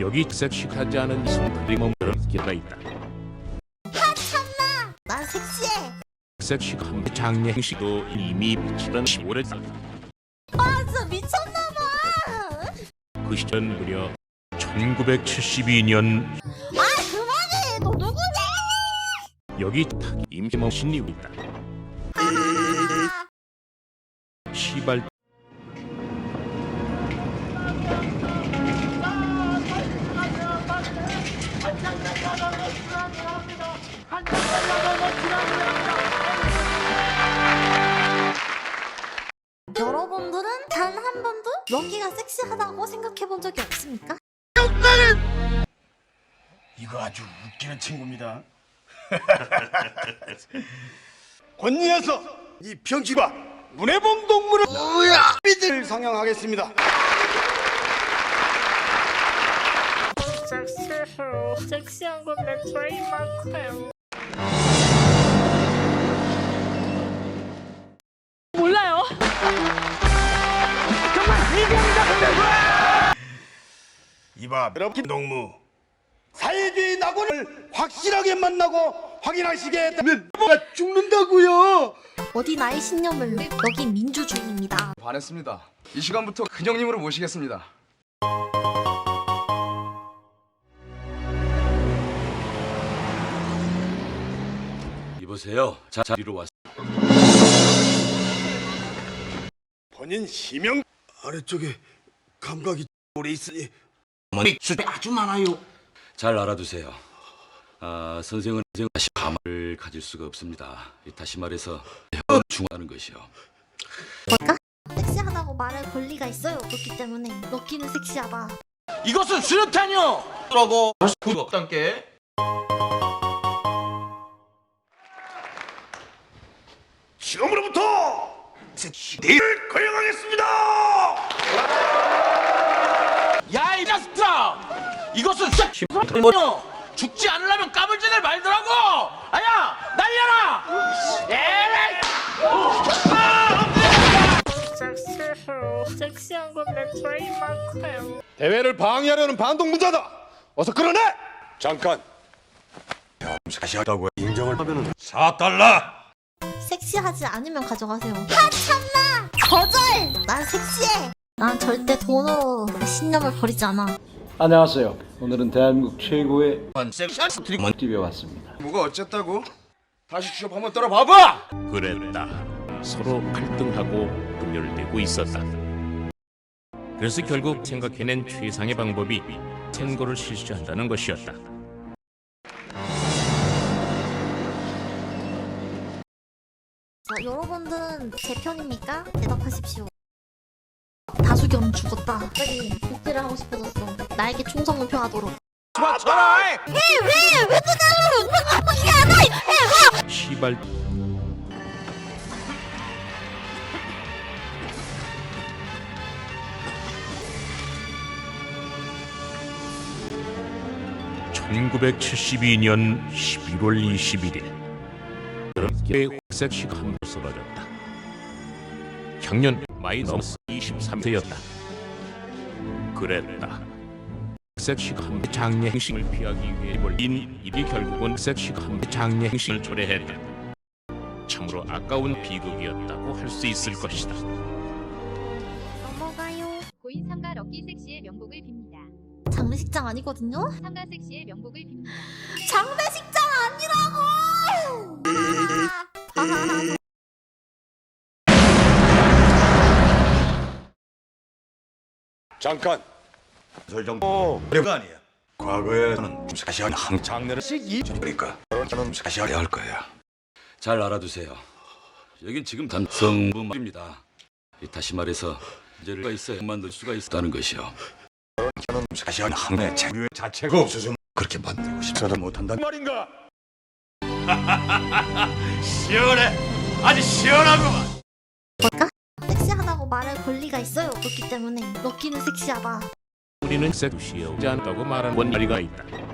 여기 섹시하지 않은 머무는 기가 있다. 난 섹시해. 섹시한 장례식도 이미 치른 오래다. 아 진짜 미쳤나봐. 그 시절 무려 1972년 아 그만해. 너 누구냐? 여기 임시모 신이 있다. 럭키가 섹시하다고 생각해 본 적이 없습니까? 이거 아주 웃기는 친구입니다. 권리에서 이 병치과 문해봉 동물을 뭐야 믿을 상영하겠습니다. 섹시해요. 섹시한 건내 트레이마 이봐 여러분 동무 사회주의 낙원을 확실하게 만나고 확인하시게 되면 뭐가 죽는다고요. 어디 나의 신념을 여기 민주주의입니다. 반했습니다. 이 시간부터 큰형님으로 모시겠습니다. 이보세요. 자, 자리로 왔. 본인 시명 아래쪽에 감각이 오래 있으니 어머니 수대 아주 많아요. 잘 알아두세요. 아, 선생은 선생 다시 가마를 가질 수가 없습니다. 이 다시 말해서 형 중하는 것이요. 뭘까? 섹시하다고 말할 권리가 있어요. 그렇기 때문에 럭키는 섹시하다. 이것은 수류탄이요. 라고 없단께. 지금으로부터 시대를 거행하겠습니다. 야, 이 이것은 뭐요? 죽지 않으려면 까불지들 말더라고. 아야, 날려라. 에이! 섹시해요. 섹시한 건내 트레이마크예요. 대회를 방해하려는 반동문자다. 어서 끌어내. 잠깐. 사시하다고 인정을 하면은 4달러. 섹시하지 않으면 가져가세요. 아 참나! 거절! 난 섹시해! 난 절대 돈으로 내 신념을 버리지 않아. 안녕하세요. 오늘은 대한민국 최고의 섹시한 TV에 왔습니다. 뭐가 어쨌다고? 다시 취업 한번 떨어봐봐. 그랬다. 서로 갈등하고 분열되고 있었다. 그래서 결국 생각해낸 최상의 방법이 선거를 실시한다는 것이었다. 자, 여러분들은 제 편입니까? 대답하십시오. 다수결은 죽었다. 갑자기 복제를 하고 싶어졌어. 나에게 충성을 표하도록. 시발. (1972년 11월 21일) 그렇게 섹시가 한번 쓰러졌다. 향년 마이너스 23세였다. 그랬다 섹시가 한 장례식을 피하기 위해 몰린 일이 결국은 섹시가 한 장례식을 초래했다. 참으로 아까운 비극이었다고 할 수 있을 것이다. 넘어가요. 고인 삼가 럭키 섹시의 명복을 빕니다. 장례식장 아니거든요? 삼가 섹시의 명복을 빕니다. 장례식장 아니라고! 잠깐. 설정도 어려가 아니야. 과거에는 사시한 한 장례식 이 그러니까 저는 사시해야 할 거야. 잘 알아두세요. 여긴 지금 단성부입니다. 다시 말해서 문제가 있어야 만들 수가 있다는 것이요. 저는 사시한 한의 체류 자체가 없어서 그렇게 만들고 싶어도 못한다 말인가? 시원해. 아주 시원하구만. 뭘까? 섹시하다고 말할 권리가 있어요. 그렇기 때문에 럭키는 섹시하다. 우리는 섹시하지 않다고 말한 원리가 있다.